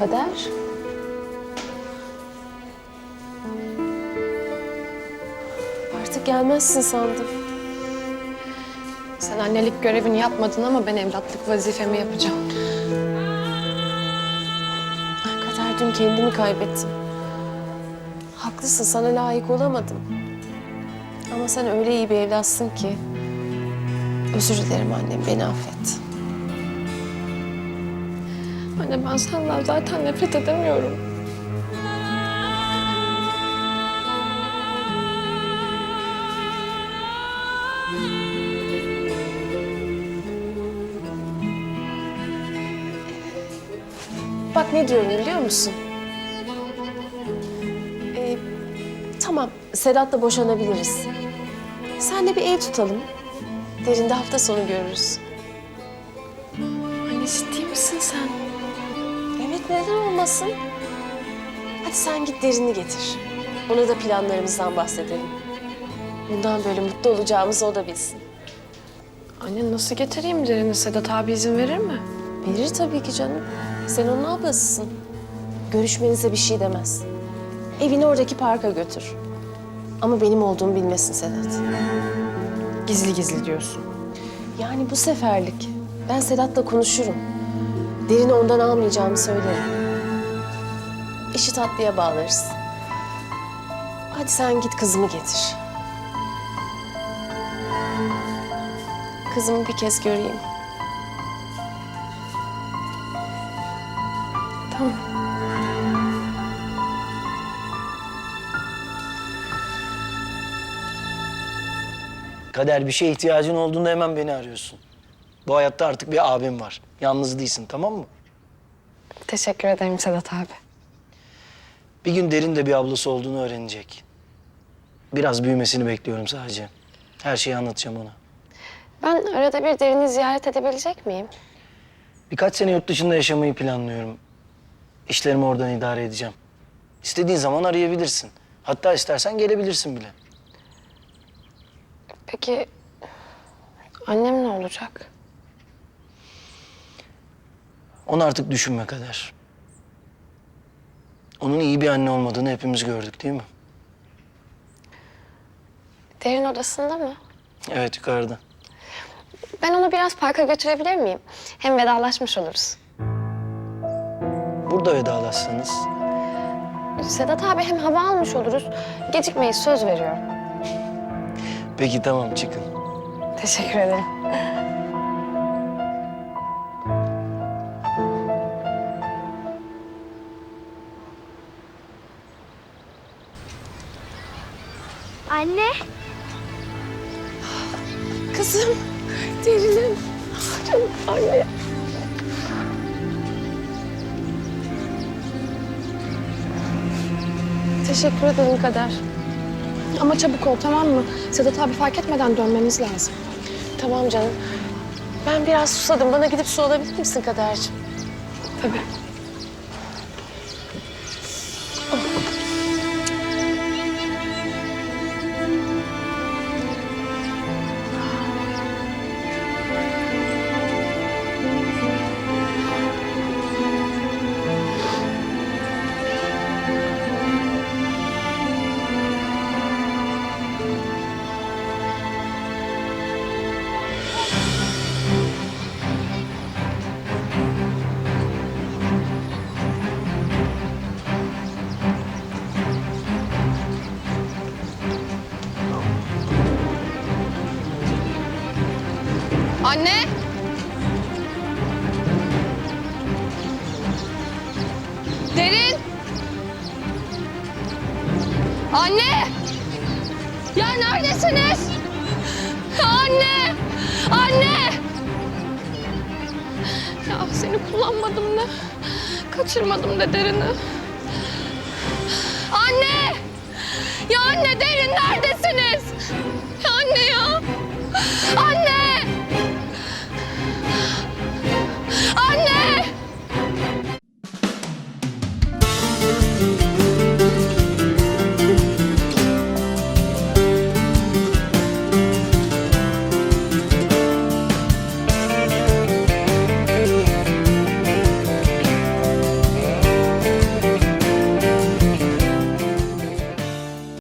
Kader. Artık gelmezsin sandım. Sen annelik görevini yapmadın ama ben evlatlık vazifemi yapacağım. Ay Kader dün kendimi kaybettim. Haklısın sana layık olamadım. Ama sen öyle iyi bir evlatsın ki. Özür dilerim annem beni affet. Anne ben senden zaten nefret edemiyorum. Bak ne diyorum biliyor musun? Ee, tamam Sedat'la boşanabiliriz. Sen de bir ev tutalım. Derinde hafta sonu görürüz. Anne ciddi misin sen? Neden olmasın? Hadi sen git derini getir. Ona da planlarımızdan bahsedelim. Bundan böyle mutlu olacağımızı o da bilsin. Anne nasıl getireyim derini? Sedat abi izin verir mi? Verir tabii ki canım. Sen onun ablasısın. Görüşmenize bir şey demez. Evini oradaki parka götür. Ama benim olduğumu bilmesin Sedat. Gizli gizli diyorsun. Yani bu seferlik ben Sedat'la konuşurum. Derini ondan almayacağımı söylerim. İşi tatlıya bağlarız. Hadi sen git kızımı getir. Kızımı bir kez göreyim. Tamam. Kader bir şeye ihtiyacın olduğunda hemen beni arıyorsun. Bu hayatta artık bir abim var. Yalnız değilsin tamam mı? Teşekkür ederim Sedat abi. Bir gün derin de bir ablası olduğunu öğrenecek. Biraz büyümesini bekliyorum sadece. Her şeyi anlatacağım ona. Ben arada bir derini ziyaret edebilecek miyim? Birkaç sene yurt dışında yaşamayı planlıyorum. İşlerimi oradan idare edeceğim. İstediğin zaman arayabilirsin. Hatta istersen gelebilirsin bile. Peki annem ne olacak? Onu artık düşünme Kader. Onun iyi bir anne olmadığını hepimiz gördük değil mi? Derin odasında mı? Evet yukarıda. Ben onu biraz parka götürebilir miyim? Hem vedalaşmış oluruz. Burada vedalaşsanız Sedat abi hem hava almış oluruz. Gecikmeyiz söz veriyorum. Peki tamam çıkın. Teşekkür ederim. Anne, Kızım, derinim. Canım anne. Teşekkür ederim Kader. Ama çabuk ol tamam mı? Sedat abi fark etmeden dönmemiz lazım. Tamam canım. Ben biraz susadım. Bana gidip su alabilir misin Kaderciğim? Tabii. Anne! Derin! Anne! Ya neredesiniz? Anne! Anne! Ya seni kullanmadım da, kaçırmadım da derini. Anne! Ya anne derin ya!